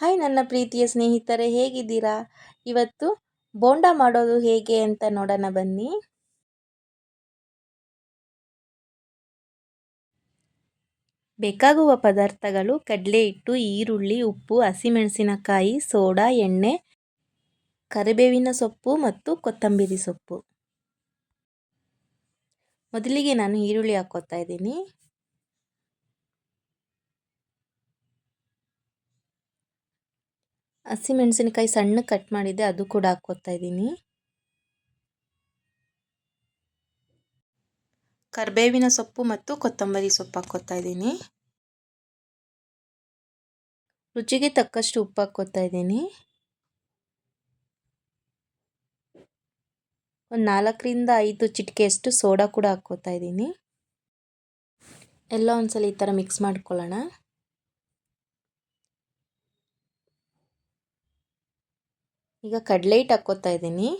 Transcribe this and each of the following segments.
Hi ನನ್ನ ಪ್ರೀತಿಯ ಸ್ನೇಹಿತರೆ, ಹೇಗಿದ್ದೀರಾ? ಇವತ್ತು ಬೋಂಡ ಮಾಡೋದು ಹೇಗೆ ಅಂತ ನೋಡೋಣ ಬನ್ನಿ. ಬೇಕಾಗುವ ಪದಾರ್ಥಗಳು ಕಡಲೆ ಹಿಟ್ಟು, ಈರುಳ್ಳಿ, ಉಪ್ಪು, ಹಸಿಮೆಣಸಿನಕಾಯಿ, ಸೋಡಾ, ಎಣ್ಣೆ, ಕರಿಬೇವಿನ ಸೊಪ್ಪು ಮತ್ತು ಕೊತ್ತಂಬರಿ ಸೊಪ್ಪು. ಮೊದಲಿಗೆ ನಾನು ಈರುಳ್ಳಿ ಹಾಕೋತಾ ಇದ್ದೀನಿ. ಹಸಿಮೆಣಸಿನಕಾಯಿ ಸಣ್ಣ ಕಟ್ ಮಾಡಿದ್ದೆ, ಅದು ಕೂಡ ಹಾಕ್ಕೋತಾ ಇದ್ದೀನಿ. ಕರಿಬೇವಿನ ಸೊಪ್ಪು ಮತ್ತು ಕೊತ್ತಂಬರಿ ಸೊಪ್ಪು ಹಾಕ್ಕೋತಾ ಇದ್ದೀನಿ. ರುಚಿಗೆ ತಕ್ಕಷ್ಟು ಉಪ್ಪು ಹಾಕ್ಕೋತಾ ಇದ್ದೀನಿ. ಒಂದು ನಾಲ್ಕರಿಂದ ಐದು ಚಿಟಿಕೆಯಷ್ಟು ಸೋಡಾ ಕೂಡ ಹಾಕ್ಕೋತಾ ಇದ್ದೀನಿ. ಎಲ್ಲ ಒಂದ್ಸಲ ಈ ಥರ ಮಿಕ್ಸ್ ಮಾಡ್ಕೊಳ್ಳೋಣ. ಈಗ ಕಡಲೆ ಹಿಟ್ಟು ಹಾಕ್ಕೋತಾ ಇದ್ದೀನಿ.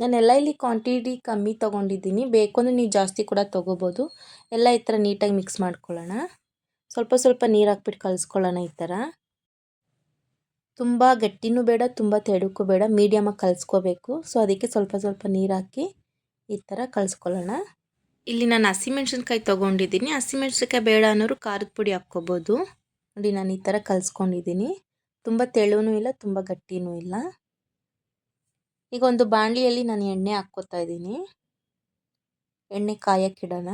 ನಾನೆಲ್ಲ ಇಲ್ಲಿ ಕ್ವಾಂಟಿಟಿ ಕಮ್ಮಿ ತೊಗೊಂಡಿದ್ದೀನಿ. ಬೇಕು ಅಂದರೆ ನೀವು ಜಾಸ್ತಿ ಕೂಡ ತೊಗೋಬೋದು. ಎಲ್ಲ ಈ ಥರ ನೀಟಾಗಿ ಮಿಕ್ಸ್ ಮಾಡ್ಕೊಳ್ಳೋಣ. ಸ್ವಲ್ಪ ಸ್ವಲ್ಪ ನೀರು ಹಾಕ್ಬಿಟ್ಟು ಕಲಿಸ್ಕೊಳ್ಳೋಣ ಈ ಥರ. ತುಂಬ ಗಟ್ಟಿನೂ ಬೇಡ, ತುಂಬ ತೆಡುಕು ಬೇಡ ಮೀಡಿಯಮಾಗಿ ಕಲಿಸ್ಕೋಬೇಕು. ಸೊ ಅದಕ್ಕೆ ಸ್ವಲ್ಪ ಸ್ವಲ್ಪ ನೀರು ಹಾಕಿ ಈ ಥರ ಕಲಿಸ್ಕೊಳ್ಳೋಣ. ಇಲ್ಲಿ ನಾನು ಹಸಿಮೆಣ್ಸಿನ್ಕಾಯಿ ತೊಗೊಂಡಿದ್ದೀನಿ. ಹಸಿಮೆಣ್ಸಿನ್ಕಾಯಿ ಬೇಡ ಅನ್ನೋರು ಖಾರದ ಪುಡಿ ಹಾಕ್ಕೋಬೋದು. ನೋಡಿ, ನಾನು ಈ ಥರ ಕಲಿಸ್ಕೊಂಡಿದ್ದೀನಿ. ತುಂಬ ತೆಳುವೂ ಇಲ್ಲ, ತುಂಬ ಗಟ್ಟಿನೂ ಇಲ್ಲ. ಈಗ ಒಂದು ಬಾಣಲಿಯಲ್ಲಿ ನಾನು ಎಣ್ಣೆ ಹಾಕ್ಕೋತಾ ಇದ್ದೀನಿ. ಎಣ್ಣೆ ಕಾಯಕ್ಕಿಡೋಣ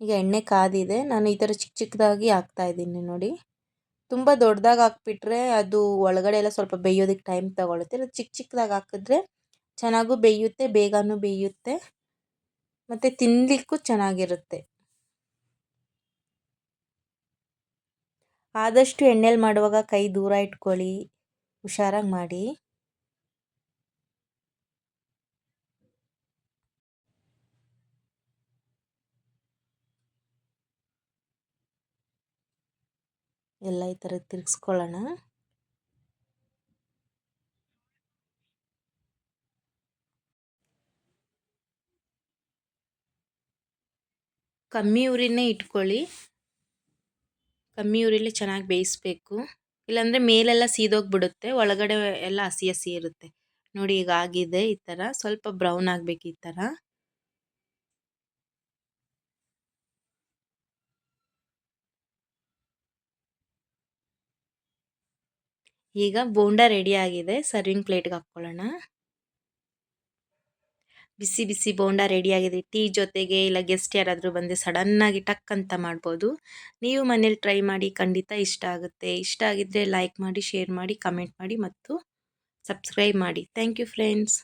ಈಗ ಎಣ್ಣೆ ಕಾದಿದೆ. ನಾನು ಈ ಥರ ಚಿಕ್ಕ ಚಿಕ್ಕದಾಗಿ ಹಾಕ್ತಾ ಇದ್ದೀನಿ ನೋಡಿ. ತುಂಬ ದೊಡ್ಡದಾಗಿ ಹಾಕ್ಬಿಟ್ರೆ ಅದು ಒಳಗಡೆ ಎಲ್ಲ ಸ್ವಲ್ಪ ಬೇಯೋದಕ್ಕೆ ಟೈಮ್ ತಗೊಳುತ್ತೆ. ಚಿಕ್ಕ ಚಿಕ್ಕದಾಗಿ ಹಾಕಿದ್ರೆ ಚೆನ್ನಾಗೂ ಬೇಯುತ್ತೆ, ಬೇಗನೂ ಬೇಯುತ್ತೆ. ಮತ್ತು ತಿನ್ನಲಿಕ್ಕೂ ಚೆನ್ನಾಗಿರುತ್ತೆ. ಆದಷ್ಟು ಎಣ್ಣೆಲಿ ಮಾಡುವಾಗ ಕೈ ದೂರ ಇಟ್ಕೊಳ್ಳಿ. ಹುಷಾರಾಗಿ ಮಾಡಿ. ಎಲ್ಲ ಈ ಥರ ತಿರ್ಗಿಸ್ಕೊಳ್ಳೋಣ. ಕಮ್ಮಿ ಉರಿನೇ ಇಟ್ಕೊಳ್ಳಿ. ಕಮ್ಮಿ ಉರಿಲಿ ಚೆನ್ನಾಗಿ ಬೇಯಿಸ್ಬೇಕು. ಇಲ್ಲಾಂದರೆ ಮೇಲೆಲ್ಲ ಸೀದೋಗ್ಬಿಡುತ್ತೆ, ಒಳಗಡೆ ಎಲ್ಲ ಹಸಿ ಹಸಿ ಇರುತ್ತೆ. ನೋಡಿ ಈಗ ಆಗಿದೆ ಈ ಥರ. ಸ್ವಲ್ಪ ಬ್ರೌನ್ ಆಗಬೇಕು ಈ ಥರ. ಈಗ ಬೋಂಡ ರೆಡಿ ಆಗಿದೆ. ಸರ್ವಿಂಗ್ ಪ್ಲೇಟ್ಗೆ ಹಾಕ್ಕೊಳ್ಳೋಣ. ಬಿಸಿ ಬಿಸಿ ಬೋಂಡ ರೆಡಿಯಾಗಿದೆ ಟೀ ಜೊತೆಗೆ ಇಲ್ಲ ಗೆಸ್ಟ್ ಯಾರಾದರೂ ಬಂದರೆ ಸಡನ್ನಾಗಿ ಟಕ್ ಅಂತ ಮಾಡ್ಬೋದು. ನೀವು ಮನೇಲಿ ಟ್ರೈ ಮಾಡಿ ಖಂಡಿತ ಇಷ್ಟ ಆಗುತ್ತೆ. ಇಷ್ಟ ಆಗಿದ್ದರೆ ಲೈಕ್ ಮಾಡಿ ಶೇರ್ ಮಾಡಿ ಕಮೆಂಟ್ ಮಾಡಿ ಮತ್ತು ಸಬ್ಸ್ಕ್ರೈಬ್ ಮಾಡಿ. Thank you friends